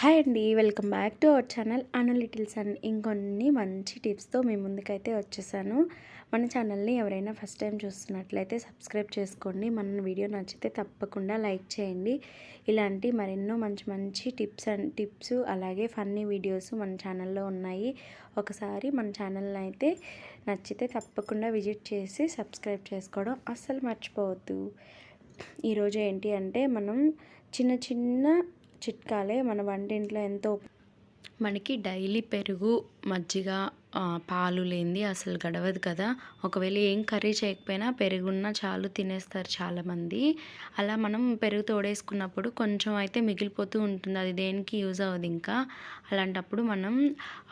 Hi అండి welcome back to our channel Anu littles and ఇంకొన్ని మంచి టిప్స్తో మీ ముందుకైతే వచ్చేసాను. మన ఛానల్ని ఎవరైనా ఫస్ట్ టైం చూస్తున్నట్లయితే సబ్స్క్రైబ్ చేసుకోండి. మన వీడియో నచ్చితే తప్పకుండా లైక్ చేయండి. ఇలాంటి మరెన్నో మంచి మంచి టిప్స్ అండ్ టిప్స్ అలాగే ఫన్నీ వీడియోస్ మన ఛానల్లో ఉన్నాయి. ఒకసారి మన ఛానల్ని అయితే నచ్చితే తప్పకుండా విజిట్ చేసి సబ్స్క్రైబ్ చేసుకోవడం అస్సలు మర్చిపోవద్దు. ఈరోజు ఏంటి అంటే మనం చిన్న చిన్న చిట్కాలే మన వంటింట్లో ఎంతో మనకి డైలీ పెరుగు మజ్జిగ పాలు లేనిది అసలు గడవదు కదా. ఒకవేళ ఏం కర్రీ చేయకపోయినా పెరుగున్నా చాలు తినేస్తారు చాలామంది. అలా మనం పెరుగు తోడేసుకున్నప్పుడు కొంచెం అయితే మిగిలిపోతూ ఉంటుంది. అది దేనికి యూజ్ అవ్వదు ఇంకా. అలాంటప్పుడు మనం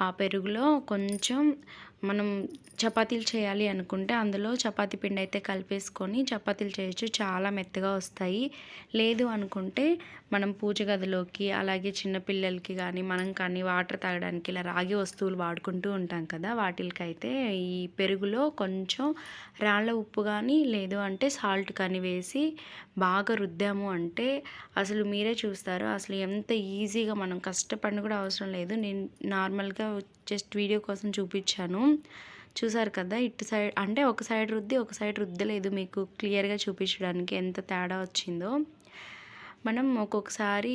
ఆ పెరుగులో కొంచెం మనం చపాతీలు చేయాలి అనుకుంటే అందులో చపాతీ పిండి అయితే కలిపేసుకొని చపాతీలు చేయొచ్చు. చాలా మెత్తగా వస్తాయి. లేదు అనుకుంటే మనం పూజ గదిలోకి అలాగే చిన్నపిల్లలకి కానీ మనం కానీ వాటర్ తాగడానికి ఇలా రాగి వస్తువులు వాడుకుంటూ ఉంటాం కదా వాటికైతే ఈ పెరుగులో కొంచెం రాళ్ళ ఉప్పు కానీ లేదు అంటే సాల్ట్ కానీ వేసి బాగా రుద్దాము అంటే అసలు మీరే చూస్తారు. అసలు ఎంత ఈజీగా మనం కష్టపడిన కూడా అవసరం లేదు. నేను నార్మల్గా జస్ట్ వీడియో కోసం చూపించాను. చూసారు కదా ఇటు సైడ్ అంటే ఒక సైడ్ రుద్ది ఒక సైడ్ రుద్దలేదు మీకు క్లియర్గా చూపించడానికి ఎంత తేడా వచ్చిందో. మనం ఒక్కొక్కసారి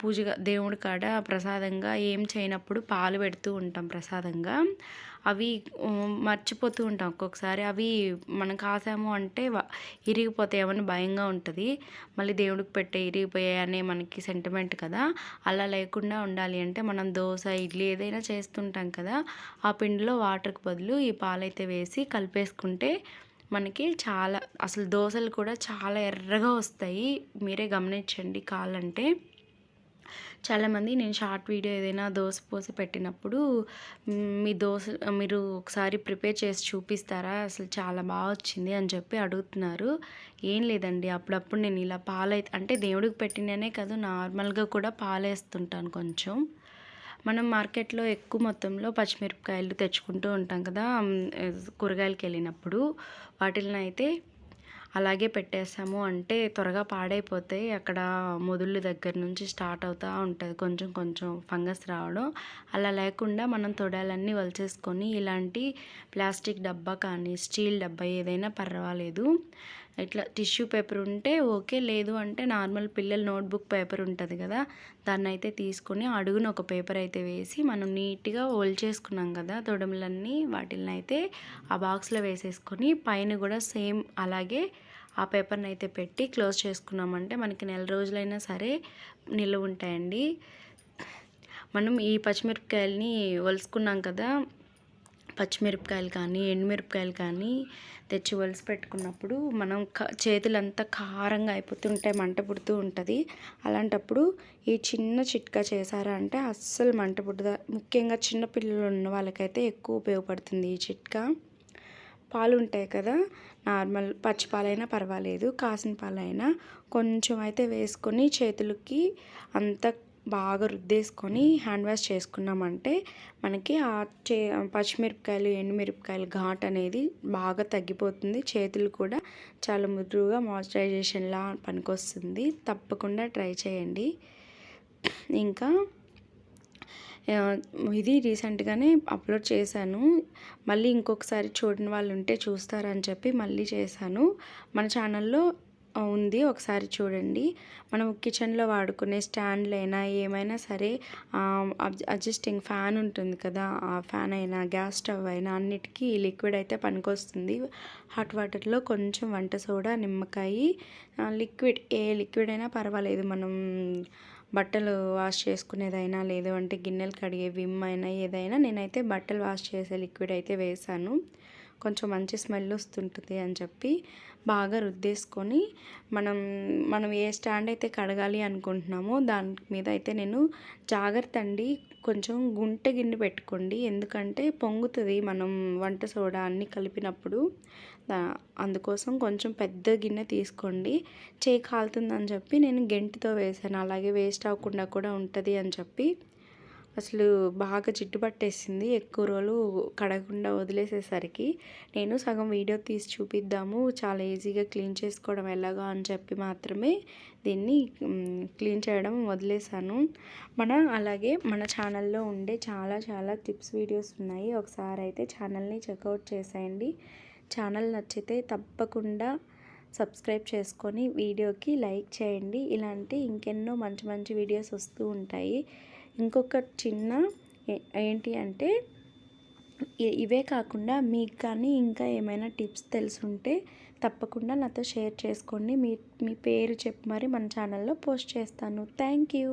పూజగా దేవుడి కాడ ప్రసాదంగా ఏం చేయనప్పుడు పాలు పెడుతూ ఉంటాం ప్రసాదంగా. అవి మర్చిపోతూ ఉంటాం ఒక్కొక్కసారి. అవి మనం కాసాము అంటే ఇరిగిపోతాయేమని భయంగా ఉంటుంది. మళ్ళీ దేవుడికి పెట్టే ఇరిగిపోయాయనే మనకి సెంటిమెంట్ కదా. అలా లేకుండా ఉండాలి అంటే మనం దోశ ఇడ్లీ ఏదైనా చేస్తుంటాం కదా. ఆ పిండిలో వాటర్కి బదులు ఈ పాలైతే వేసి కలిపేసుకుంటే మనకి చాలా అసలు దోశలు కూడా చాలా ఎర్రగా వస్తాయి. మీరే గమనించండి కాలంటే. చాలామంది నేను షార్ట్ వీడియో ఏదైనా దోశ పోసి పెట్టినప్పుడు మీ దోశ మీరు ఒకసారి ప్రిపేర్ చేసి చూపిస్తారా? అసలు చాలా బాగా వచ్చింది అని చెప్పి అడుగుతున్నారు. ఏం లేదండి. అప్పుడప్పుడు నేను ఇలా పాలై అంటే దేవుడికి పెట్టిననే కాదు నార్మల్గా కూడా పాలేస్తుంటాను కొంచెం. మనం మార్కెట్లో ఎక్కువ మొత్తంలో పచ్చిమిరపకాయలు తెచ్చుకుంటూ ఉంటాం కదా కూరగాయలకి వెళ్ళినప్పుడు వాటిని అయితే అలాగే పెట్టేసాము అంటే త్వరగా పాడైపోతాయి అక్కడ మొదళ్ళు దగ్గర నుంచి స్టార్ట్ అవుతూ ఉంటుంది. కొంచెం కొంచెం ఫంగస్ రావడం అలా లేకుండా మనం తొడాలన్నీ వలిచేసుకొని ఇలాంటి ప్లాస్టిక్ డబ్బా కానీ స్టీల్ డబ్బా ఏదైనా పర్వాలేదు. ఇట్లా టిష్యూ పేపర్ ఉంటే ఓకే లేదు అంటే నార్మల్ పిల్లల నోట్బుక్ పేపర్ ఉంటుంది కదా దాన్ని అయితే తీసుకొని అడుగున ఒక పేపర్ అయితే వేసి మనం నీట్గా చేసుకున్నాం కదా తొడములన్నీ వాటిని అయితే ఆ బాక్స్లో వేసేసుకొని పైన కూడా సేమ్ అలాగే ఆ పేపర్ని అయితే పెట్టి క్లోజ్ చేసుకున్నామంటే మనకి నెల రోజులైనా సరే నిల్వ ఉంటాయండి మనం ఈ పచ్చిమిరపకాయలని వలుసుకున్నాం కదా పచ్చిమిరపకాయలు కానీ ఎండుమిరపకాయలు కానీ తెచ్చి వలిసి పెట్టుకున్నప్పుడు మనం చేతులంతా కారంగా అయిపోతుంటాయి మంట పుడుతూ ఉంటుంది. అలాంటప్పుడు ఈ చిన్న చిట్కా చేశారా అంటే అస్సలు మంట పుట్టదా ముఖ్యంగా చిన్నపిల్లలు ఉన్న వాళ్ళకైతే ఎక్కువ ఉపయోగపడుతుంది ఈ చిట్కా. పాలు ఉంటాయి కదా నార్మల్ పచ్చి పాలైనా పర్వాలేదు కాసిన పాలైనా కొంచెం అయితే వేసుకొని చేతులకి అంత బాగా రుద్దేసుకొని హ్యాండ్ వాష్ చేసుకున్నామంటే మనకి ఆ చే పచ్చిమిరపకాయలు ఎండుమిరపకాయలు ఘాట్ అనేది బాగా తగ్గిపోతుంది. చేతులు కూడా చాలా మృదువుగా మాయిశ్చరైజేషన్లా పనికొస్తుంది. తప్పకుండా ట్రై చేయండి. ఇంకా ఇది రీసెంట్గానే అప్లోడ్ చేశాను. మళ్ళీ ఇంకొకసారి చూడని వాళ్ళు ఉంటే చూస్తారని చెప్పి మళ్ళీ చేశాను. మన ఛానల్లో ఉంది. ఒకసారి చూడండి. మనం కిచెన్లో వాడుకునే స్టాండ్లైనా ఏమైనా సరే అడ్జస్టింగ్ ఫ్యాన్ ఉంటుంది కదా ఆ ఫ్యాన్ అయినా గ్యాస్ స్టవ్ అయినా అన్నిటికీ ఈ లిక్విడ్ అయితే పనికొస్తుంది. హాట్ వాటర్లో కొంచెం వంట సోడా నిమ్మకాయ లిక్విడ్ ఏ లిక్విడ్ అయినా పర్వాలేదు. మనం బట్టలు వాష్ చేసుకునేదైనా లేదు అంటే గిన్నెలు కడిగే విమ్ అయినా ఏదైనా నేనైతే బట్టలు వాష్ చేసే లిక్విడ్ అయితే వేసాను. కొంచెం మంచి స్మెల్ వస్తుంటుంది అని చెప్పి బాగా రుద్దేసుకొని మనం మనం ఏ స్టాండ్ అయితే కడగాలి అనుకుంటున్నామో దాని మీద అయితే నేను జాగ్రత్త అండి. కొంచెం గుంట గిన్నె పెట్టుకోండి. ఎందుకంటే పొంగుతుంది మనం వంట సోడా అన్నీ కలిపినప్పుడు. అందుకోసం కొంచెం పెద్ద గిన్నె తీసుకోండి. చేయి కాలుతుందని చెప్పి నేను గెంటితో వేసాను అలాగే వేస్ట్ అవ్వకుండా కూడా ఉంటుంది అని చెప్పి అసలు బాగా జిడ్డు పట్టేసింది. ఎక్కువ రోజులు కడగకుండా వదిలేసేసరికి నేను సగం వీడియో తీసి చూపిద్దాము చాలా ఈజీగా క్లీన్ చేసుకోవడం ఎలాగా అని చెప్పి మాత్రమే దీన్ని క్లీన్ చేయడం వదిలేసాను మన అలాగే మన ఛానల్లో ఉండే చాలా చాలా టిప్స్ వీడియోస్ ఉన్నాయి. ఒకసారి అయితే ఛానల్ని చెక్అవుట్ చేసేయండి. ఛానల్ నచ్చితే తప్పకుండా సబ్స్క్రైబ్ చేసుకొని వీడియోకి లైక్ చేయండి. ఇలాంటి ఇంకెన్నో మంచి మంచి వీడియోస్ వస్తూ ఉంటాయి. ఇంకొక చిన్న ఏంటి అంటే ఇవే కాకుండా మీకు కానీ ఇంకా ఏమైనా టిప్స్ తెలుసుంటే తప్పకుండా నాతో షేర్ చేసుకోండి. మీ మీ పేరు చెప్పి మరి మన ఛానల్లో పోస్ట్ చేస్తాను. Thank you.